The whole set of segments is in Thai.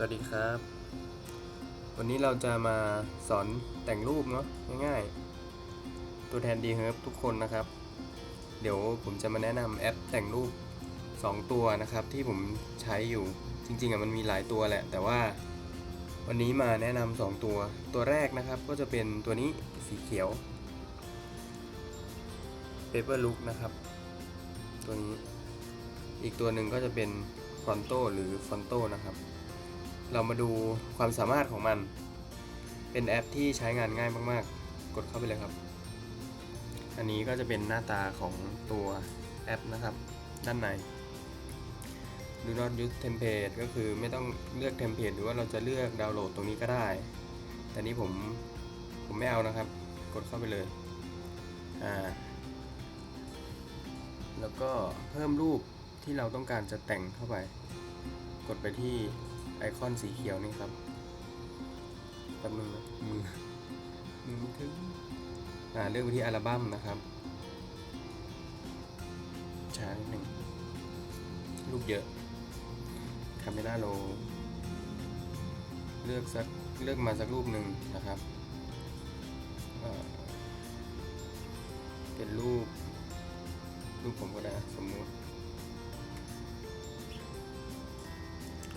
สวัสดีครับ วันนี้เราจะมาสอนแต่งรูปเนาะง่ายๆ ตัวแทน d h e r b ทุกคนนะครับ เดี๋ยวผมจะมาแนะนำแอปแต่งรูป 2 ตัวนะครับ ที่ผมใช้อยู่จริงๆอะมันมีหลายตัวแหละ แต่ว่าวันนี้มาแนะนำสองตัว ตัวแรกนะครับก็จะเป็นตัวนี้สีเขียว Paper Look นะครับ ตัวนี้ อีกตัวหนึ่งก็จะเป็น Fronto หรือ Fonto นะครับ เรามาดูความสามารถของมัน เป็นแอปที่ใช้งานง่ายมากๆ กดเข้าไปเลยครับ อันนี้ก็จะเป็นหน้าตาของตัวแอปนะครับ ด้านใน Do not use template ก็คือไม่ต้องเลือกเทมเพลตหรือว่าเราจะเลือกดาวน์โหลดตรงนี้ก็ได้ แต่นี้ผมผมไม่เอานะครับ กดเข้าไปเลยอ่าแล้วก็เพิ่มรูปที่เราต้องการจะแต่งเข้าไป กดไปที่ ไอคอนสีเขียวนี่ครับแป๊บนึงนะมือมือไม่ถึงอ่าเลือกไปที่อัลบั้มนะครับช้านิดหนึ่งรูปเยอะคาเมล่าโลเลือกสักเลือกมาสักรูปหนึ่งนะครับเอ่อเป็นรูป รูปผมก็ได้สมมุติ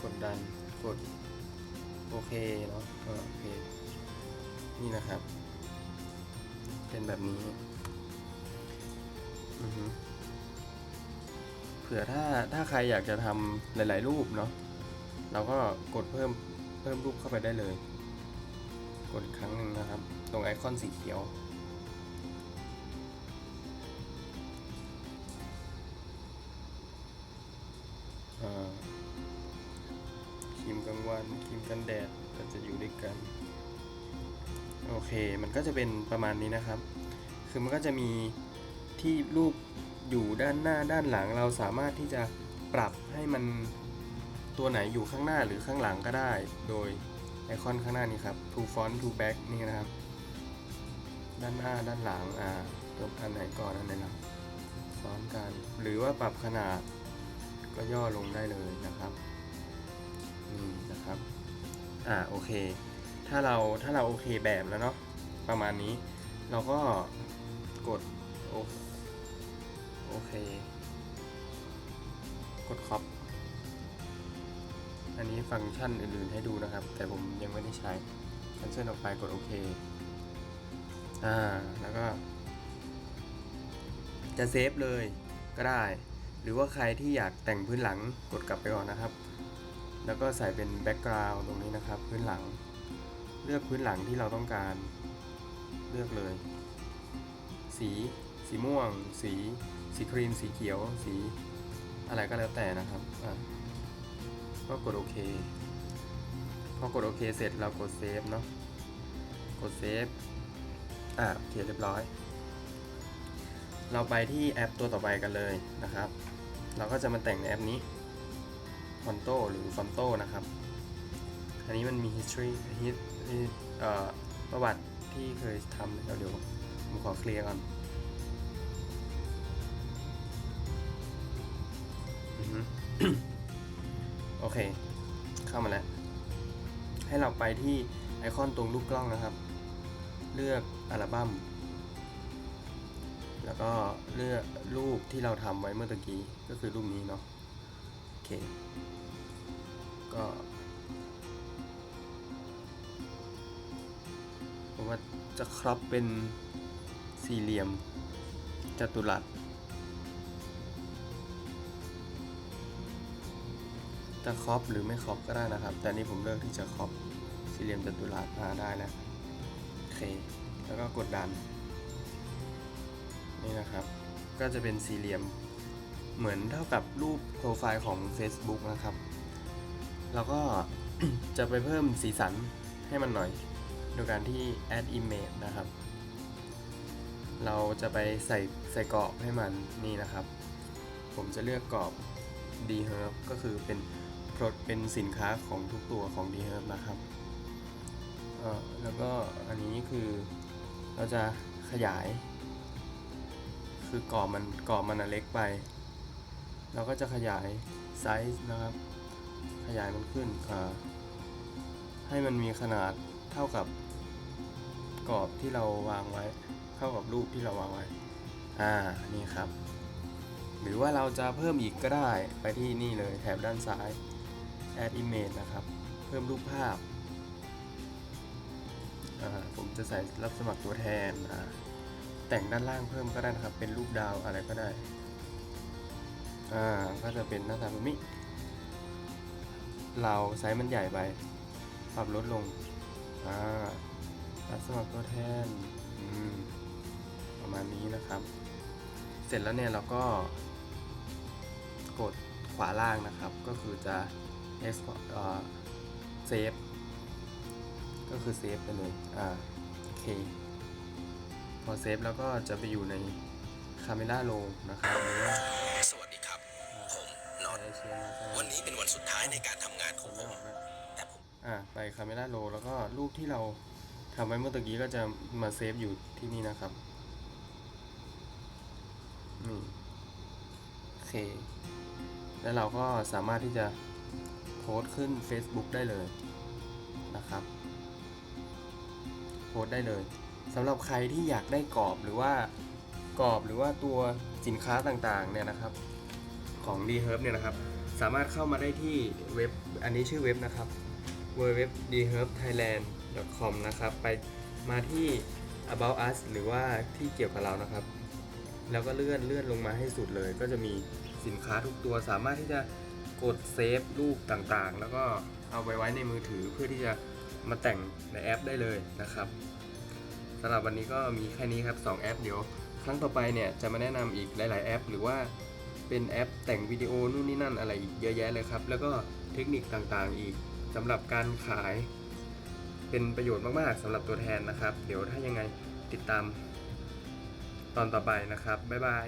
กดดัน กดโอเคเนาะก็โอเค นี่นะครับ เป็นแบบนี้เผื่อถ้าถ้าใครอยากจะทำหลาย ๆ รูปเนาะเราก็กดเพิ่มเพิ่มรูปเข้าไปได้เลย กดอีกครั้งหนึ่งนะครับ ตรงไอคอนสีเขียวอ่า ครีมกลางวันครีมกันแดดก็จะอยู่ด้วยกัน โอเค มันก็จะเป็นประมาณนี้นะครับ คือมันก็จะมีที่รูปอยู่ด้านหน้าด้านหลังเราสามารถที่จะปรับให้มันตัวไหนอยู่ข้างหน้าหรือข้างหลังก็ได้ โดยไอคอนข้างหน้านี้ครับ to front to back นี่นะครับ ด้านหน้าด้านหลังอ่าตัวอันไหนก่อนอันไหนหลังซ้อนกัน หรือว่าปรับขนาดก็ย่อลงได้เลยนะครับ นี่นะครับ อ่าโอเค ถ้าเราถ้าเราโอเคแบบแล้วเนาะประมาณนี้ เราก็กดโอโอเค กดคอปอันนี้ฟังก์ชันอื่นๆให้ดูนะครับ แต่ผมยังไม่ได้ใช้ cancel ออกไปกดโอเค อ่า แล้วก็ จะเซฟเลยก็ได้ หรือว่าใครที่อยากแต่งพื้นหลังกดกลับไปก่อนนะครับ แล้วก็ใส่เป็นแบ็กกราวด์ตรงนี้นะครับ พื้นหลัง เลือกพื้นหลังที่เราต้องการ เลือกเลย สี สีม่วง สี สีครีม สีเขียว สีอะไรก็แล้วแต่นะครับอะก็กดโอเค พอกดโอเคเสร็จเรากดเซฟเนาะ กดเซฟ อะโอเคเรียบร้อย เราไปที่แอปตัวต่อไปกันเลยนะครับ เราก็จะมาแต่งในแอปนี้ ฟอนโตหรือฟอนโตนะครับ อันนี้มันมี history his ประวัติที่เคยทำแล้วเดี๋ยวผมขอเคลียร์ก่อนโอเค เข้ามาแล้ว ให้เราไปที่ไอคอนตรงรูปกล้องนะครับ เลือกอัลบั้ม แล้วก็เลือกรูปที่เราทำไว้เมื่อตะกี้ ก็คือรูปนี้เนาะ เค ก็ผมว่าจะครอปเป็นสี่เหลี่ยมจัตุรัสจะครอปหรือไม่ครอปก็ได้นะครับ แต่นี่ผมเลือกที่จะครอปสี่เหลี่ยมจัตุรัสมาได้แล้วโอเค แล้วก็กดดัน นี่นะครับ ก็จะเป็นสี่เหลี่ยม เหมือนเท่ากับรูปโปรไฟล์ของ Facebook นะครับ แล้วก็จะไปเพิ่มสีสันให้มันหน่อย โดยการที่ add image นะครับ เราจะไปใส่ใส่กรอบให้มันนี่นะครับ ผมจะเลือกกรอบ d h e r b ก็คือเป็นโปรเป็นสินค้าของทุกตัวของ d h e r b นะครับแล้วก็อันนี้คือเราจะขยาย คือกรอบมันกรอบมันเล็กไป เราก็จะขยายไซส์นะครับ ขยายมันขึ้นให้มันมีขนาดเท่ากับกรอบที่เราวางไว้ เท่ากับรูปที่เราวางไว้ อ่า นี่ครับ หรือว่าเราจะเพิ่มอีกก็ได้ไปที่นี่เลยแถบด้านซ้าย add image นะครับ เพิ่มรูปภาพ อ่า ผมจะใส่รับสมัครตัวแทน อ่า แต่งด้านล่างเพิ่มก็ได้นะครับ เป็นรูปดาวอะไรก็ได้ อ่าก็จะเป็นหน้าตาแบบนี้ เราไซส์มันใหญ่ไปปรับลดลง อ่ารับสมัครตัวแทนอืมประมาณนี้นะครับ เสร็จแล้วเนี่ยเราก็ กดขวาล่างนะครับ ก็คือจะ export เอ่อ save ก็คือเซฟไปเลย อ่า โอเค พอเซฟแล้วก็จะไปอยู่ในครับหรือว่าสวัสดีครับ วันนี้เป็นวันสุดท้ายในการทำงานของผมผไม่มออกนะแต่ผมอ่าไป Camera Roll แล้วก็รูปที่เราทำไว้เมื่อตะกี้ก็จะมาเซฟอยู่ที่นี่นะครับนี่โอเค แล้วเราก็สามารถที่จะโพสต์ขึ้น Facebook ได้เลยนะครับโพสต์ได้เลยสำหรับใครที่อยากได้กรอบหรือว่ากรอบหรือว่าตัวสินค้าต่างๆเนี่ยนะครับของ d h e r b เนี่ยนะครับ สามารถเข้ามาได้ที่เว็บอันนี้ชื่อเว็บนะครับ w w w d h e r b t h a i l a n d com นะครับไปมาที่ about us หรือว่าที่เกี่ยวกับเรานะครับ แล้วก็เลื่อนเลื่อนลงมาให้สุดเลย ก็จะมีสินค้าทุกตัวสามารถที่จะกดเซฟรูปต่างๆ แล้วก็เอาไปไว้ในมือถือเพื่อที่จะมาแต่งในแอปได้เลยนะครับสำหรับวันนี้ก็มีแค่นี้ครับ 2 แอปเดี๋ยว ครั้งต่อไปเนี่ยจะมาแนะนำอีกหลาย ๆ แอป หรือว่า เป็นแอปแต่งวิดีโอนู่นนี่นั่นอะไรอีกเยอะแยะเลยครับ แล้วก็เทคนิคต่างๆอีกสำหรับการขายเป็นประโยชน์มากๆสำหรับตัวแทนนะครับ เดี๋ยวถ้ายังไงติดตามตอนต่อไปนะครับ บ๊ายบาย